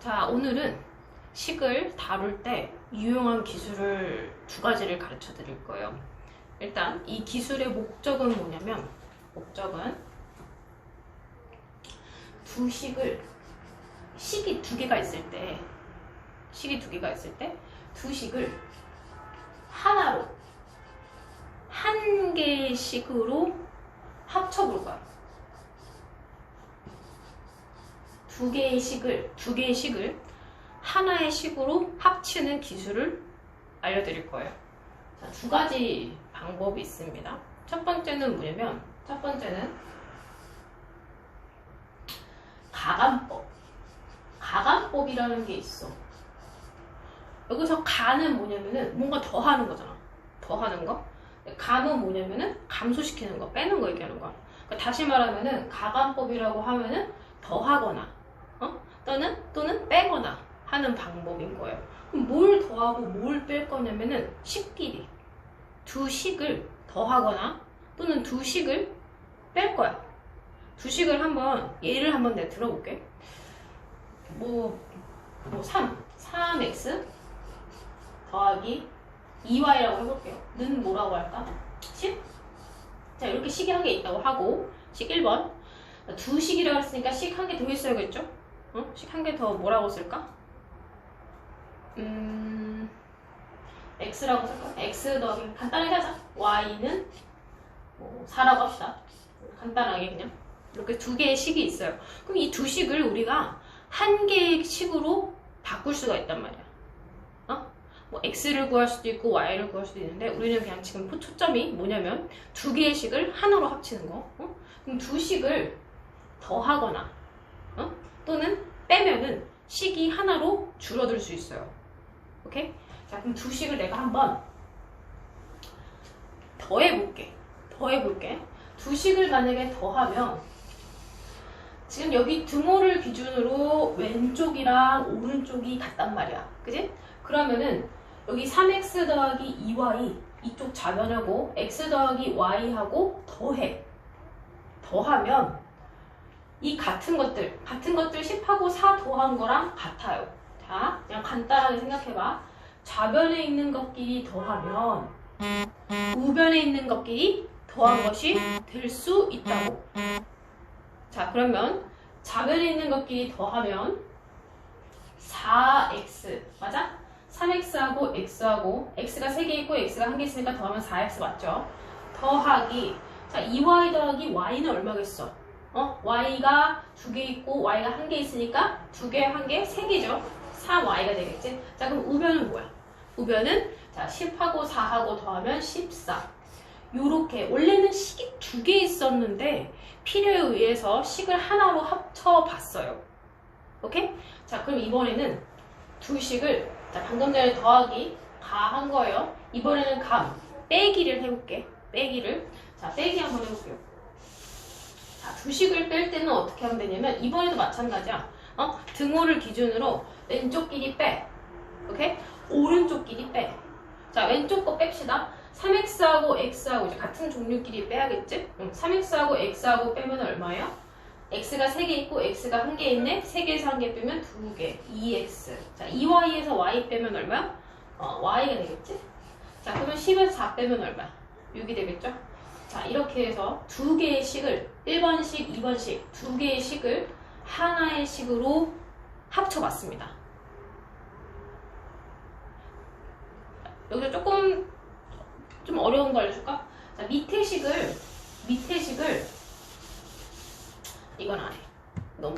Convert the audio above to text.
자, 오늘은 식을 다룰 때 유용한 기술을 두 가지를 가르쳐 드릴 거예요. 일단 이 기술의 목적은 뭐냐면 목적은 두 식을 식이 두 개가 있을 때 식이 두 개가 있을 때 두 식을 하나로 한 개의 식으로 합쳐볼 거야. 두 개의 식을 두 개의 식을 하나의 식으로 합치는 기술을 알려드릴 거예요. 자, 두 가지 방법이 있습니다. 첫 번째는 뭐냐면 첫 번째는 가감법. 가감법이라는 게 있어. 여기서 가는 뭐냐면은 뭔가 더 하는 거잖아. 더 하는 거. 감은 뭐냐면은 감소시키는 거, 빼는 거 얘기하는 거야. 그러니까 다시 말하면은 가감법이라고 하면은 더 하거나, 어? 또는 또는 빼거나 하는 방법인 거예요. 그럼 뭘 더하고 뭘 뺄 거냐면은 식끼리 두 식을 더하거나 또는 두 식을 뺄 거야. 두 식을 한번 예를 한번 내가 들어볼게. 뭐, 뭐 3, 3x 더하기 2y라고 해볼게요. 는 뭐라고 할까? 10? 자, 이렇게 식이 한 개 있다고 하고, 식 1번. 두 식이라고 했으니까 식 한 개 더 있어야겠죠? 어? 식한 개 더 뭐라고 쓸까? 음, x라고 쓸까? x 더하기, 간단하게 하자. y는 뭐 4라고 합시다. 간단하게 그냥. 이렇게 두 개의 식이 있어요. 그럼 이 두 식을 우리가 한 개의 식으로 바꿀 수가 있단 말이야. 어? 뭐 x를 구할 수도 있고 y를 구할 수도 있는데 우리는 그냥 지금 초점이 뭐냐면 두 개의 식을 하나로 합치는 거. 어? 그럼 두 식을 더하거나 빼면은 식이 하나로 줄어들 수 있어요. 오케이? 자 그럼 두 식을 내가 한번 더해볼게. 더해볼게. 두 식을 만약에 더하면 지금 여기 등호를 기준으로 왼쪽이랑 오른쪽이 같단 말이야. 그지? 그러면은 여기 3x 더하기 2y 이쪽 좌변하고 x 더하기 y하고 더해. 더하면 이 같은 것들, 같은 것들 10하고 4 더한 거랑 같아요. 자, 그냥 간단하게 생각해봐. 좌변에 있는 것끼리 더하면 우변에 있는 것끼리 더한 것이 될 수 있다고. 자, 그러면 좌변에 있는 것끼리 더하면 4x 맞아? 3x하고 x하고 x가 3개 있고 x가 1개 있으니까 더하면 4x 맞죠? 더하기 자 2y 더하기 y는 얼마겠어? 어? y가 2개 있고 y가 1개 있으니까 2개, 1개, 3개죠? 4y가 되겠지? 자 그럼 우변은 뭐야? 우변은 자 10하고 4하고 더하면 14 요렇게 원래는 식이 두 개 있었는데 필요에 의해서 식을 하나로 합쳐 봤어요. 오케이? 자, 그럼 이번에는 두 식을 자, 방금 전에 더하기 가 한 거예요. 이번에는 감 빼기를 해볼게. 빼기를 자, 빼기 한번 해볼게요. 자, 두 식을 뺄 때는 어떻게 하면 되냐면 이번에도 마찬가지야. 어? 등호를 기준으로 왼쪽끼리 빼. 오케이? 오른쪽끼리 빼. 자, 왼쪽 거 뺍시다. 3x하고 x하고 이제 같은 종류끼리 빼야겠지? 응, 3x하고 x하고 빼면 얼마예요? x가 3개 있고 x가 1개 있네? 3개에서 1개 빼면 2개, 2x. 자, 2y에서 y 빼면 얼마야? 어, y가 되겠지? 자, 그러면 10에서 4 빼면 얼마야? 6이 되겠죠? 자, 이렇게 해서 두 개의 식을 1번 식, 2번 식, 두 개의 식을 하나의 식으로 합쳐봤습니다. 여기서 조금 좀 어려운 거 알려줄까? 자, 밑에 식을 밑에 식을 이건 안 해.